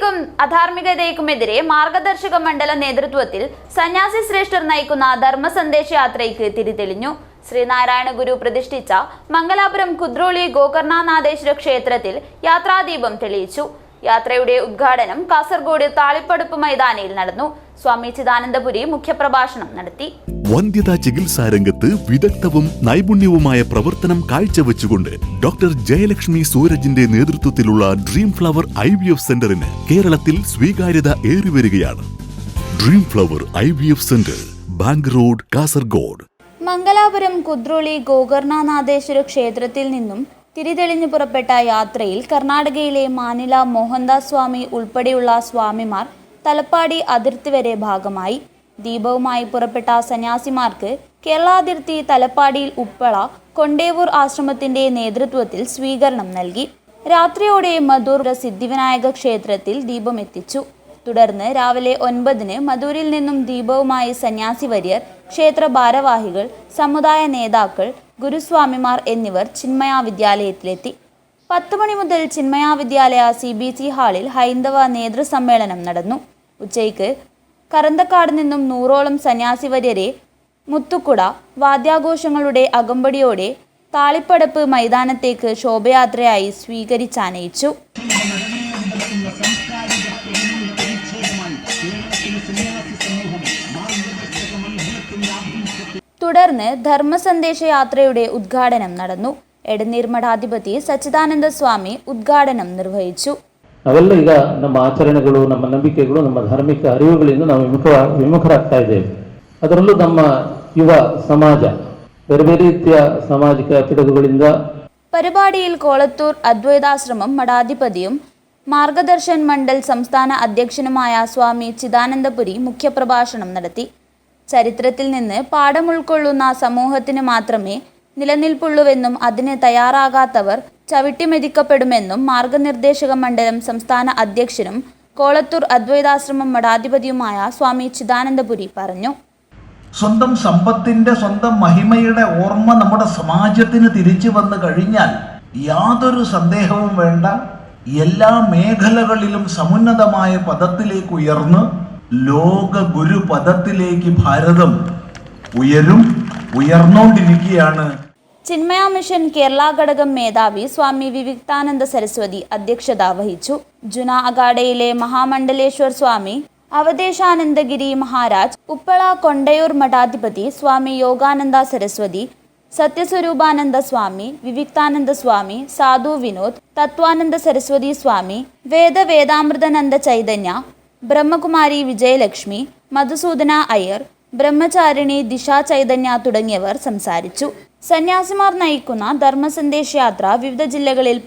അനീതിക്കും അധാർമികതയ്ക്കുമെതിരെ മാർഗദർശക മണ്ഡല നേതൃത്വത്തിൽ സന്യാസി ശ്രേഷ്ഠർ നയിക്കുന്ന ധർമ്മ സന്ദേശ യാത്രയ്ക്ക് തിരിതെളിഞ്ഞു. ശ്രീനാരായണ ഗുരു പ്രതിഷ്ഠിച്ച മംഗലാപുരം കുദ്രോളി ഗോകർണാനാഥേശ്വര ക്ഷേത്രത്തിൽ യാത്രാദീപം തെളിയിച്ചു. യാത്രയുടെ ഉദ്ഘാടനം കാസർഗോഡ് താളിപ്പടുപ്പ് മൈതാനിയിൽ നടന്നു. സ്വാമി ചിദാനന്ദപുരി മുഖ്യപ്രഭാഷണം നടത്തി. വന്ധ്യതാ ചികിത്സാ രംഗത്ത് വിദഗ്ധവും നൈപുണ്യവുമായ പ്രവർത്തനം കാഴ്ചവെച്ചുകൊണ്ട് ഡോക്ടർ ജയലക്ഷ്മി സൂരജിന്റെ നേതൃത്വത്തിലുള്ള dream flower I V F സെന്ററിന് കേരളത്തിൽ സ്വീകാര്യത ഏറിവരികയാണ് dream flower I V F centre bank road Kasaragod. Mangalapuram Kudroli Gokarnanatheshwara ക്ഷേത്രത്തിൽ നിന്നും തിരിതെളിഞ്ഞു പുറപ്പെട്ട യാത്രയിൽ കർണാടകയിലെ മാനില മോഹൻദാസ് സ്വാമി ഉൾപ്പെടെയുള്ള സ്വാമിമാർ തലപ്പാടി അതിർത്തി വരെ ഭാഗമായി ദീപവുമായി പുറപ്പെട്ട സന്യാസിമാർക്ക് കേരളാതിർത്തി തലപ്പാടിയിൽ ഉപ്പള കൊണ്ടേവൂർ ആശ്രമത്തിന്റെ നേതൃത്വത്തിൽ സ്വീകരണം നൽകി. രാത്രിയോടെ മധൂർ സിദ്ധിവിനായക ക്ഷേത്രത്തിൽ ദീപം എത്തിച്ചു. തുടർന്ന് രാവിലെ ഒൻപതിന് മധൂരിൽ നിന്നും ദീപവുമായി സന്യാസി വര്യർ ക്ഷേത്ര ഭാരവാഹികൾ സമുദായ നേതാക്കൾ ഗുരുസ്വാമിമാർ എന്നിവർ ചിന്മയ വിദ്യാലയത്തിലെത്തി. പത്ത് മണി മുതൽ Chinmaya Vidyalaya C B C ഹാളിൽ ഹൈന്ദവ നേതൃസമ്മേളനം നടന്നു. ഉച്ചയ്ക്ക് കറന്തക്കാട് നിന്നും നൂറോളം സന്യാസിവര്യരെ മുത്തുക്കുട വാദ്യാഘോഷങ്ങളുടെ അകമ്പടിയോടെ താളിപ്പടപ്പ് മൈതാനത്തേക്ക് ശോഭയാത്രയായി സ്വീകരിച്ചാനയിച്ചു. തുടർന്ന് ധർമ്മസന്ദേശ യാത്രയുടെ ഉദ്ഘാടനം നടന്നു. എടനീർ മഠാധിപതി സച്ചിദാനന്ദ സ്വാമി ഉദ്ഘാടനം നിർവഹിച്ചു. ಅವೆಲ್ಲ ಈಗ ನಮ್ಮ ಆಚರಣೆಗಳು ನಮ್ಮ ನಂಬಿಕೆಗಳು ನಮ್ಮ ಧಾರ್ಮಿಕ ಅರಿವುಗಳಿಂದ ನಾವು ವಿಮುಖ ವಿಮುಖರಾಗ್ತಾ ಇದ್ದೇವೆ ಅದರಲ್ಲೂ ನಮ್ಮ ಯುವ ಸಮಾಜ ಬೇರೆ ಬೇರೆ ರೀತಿಯ ಸಾಮಾಜಿಕ ಪಿಡುಗುಗಳಿಂದ പരിപാടിയിൽ കോളത്തൂർ അദ്വൈതാശ്രമം മഠാധിപതിയും മാർഗദർശൻ മണ്ഡൽ സംസ്ഥാന അധ്യക്ഷനുമായ സ്വാമി ചിദാനന്ദപുരി മുഖ്യപ്രഭാഷണം നടത്തി ചരിത്രത്തിൽ നിന്ന് പാഠം ഉൾക്കൊള്ളുന്ന സമൂഹത്തിന് മാത്രമേ നിലനിൽപ്പുള്ളൂവെന്നും അതിന് തയ്യാറാകാത്തവർ ചവിട്ടിമെതിക്കപ്പെടുമെന്നും മാർഗനിർദ്ദേശക മണ്ഡലം സംസ്ഥാന അധ്യക്ഷനും കോളത്തൂർ അദ്വൈതാശ്രമം മഠാധിപതിയുമായ സ്വാമി ചിദാനന്ദപുരി പറഞ്ഞു. സ്വന്തം സമ്പത്തിന്റെ സ്വന്തം മഹിമയുടെ ഓർമ്മ നമ്മുടെ സമാജത്തിന് തിരിച്ചു വന്നു കഴിഞ്ഞാൽ യാതൊരു സന്ദേഹവും വേണ്ട. എല്ലാ മേഖലകളിലും സമുന്നതമായ പദത്തിലേക്ക് ഉയർന്ന് ലോക ഗുരു പദത്തിലേക്ക് ഭാരതം ഉയരും. ഉയർന്നുകൊണ്ടിരിക്കുകയാണ് ചിന്മയ മിഷൻ കേരള ഘടകം മേധാവി സ്വാമി വിവിക്താനന്ദ സരസ്വതി അധ്യക്ഷത വഹിച്ചു. ജുന അഗാഡയിലെ മഹാമണ്ഡലേശ്വർ സ്വാമി അവദേശാനന്ദഗിരി മഹാരാജ് ഉപ്പള കൊണ്ടയൂർ മഠാധിപതി സ്വാമി യോഗാനന്ദ സരസ്വതി സത്യസ്വരൂപാനന്ദ സ്വാമി വിവിക്താനന്ദ സ്വാമി സാധു വിനോദ് തത്വാനന്ദ സരസ്വതി സ്വാമി വേദ വേദാമൃതനന്ദ ചൈതന്യ ബ്രഹ്മകുമാരി വിജയലക്ഷ്മി മധുസൂദന അയ്യർ ബ്രഹ്മചാരിണി ദിശ ചൈതന്യ തുടങ്ങിയവർ സംസാരിച്ചു. സന്യാസിമാർ നയിക്കുന്ന ധർമ്മസന്ദേശ യാത്ര വിവിധ ജില്ലകളിൽ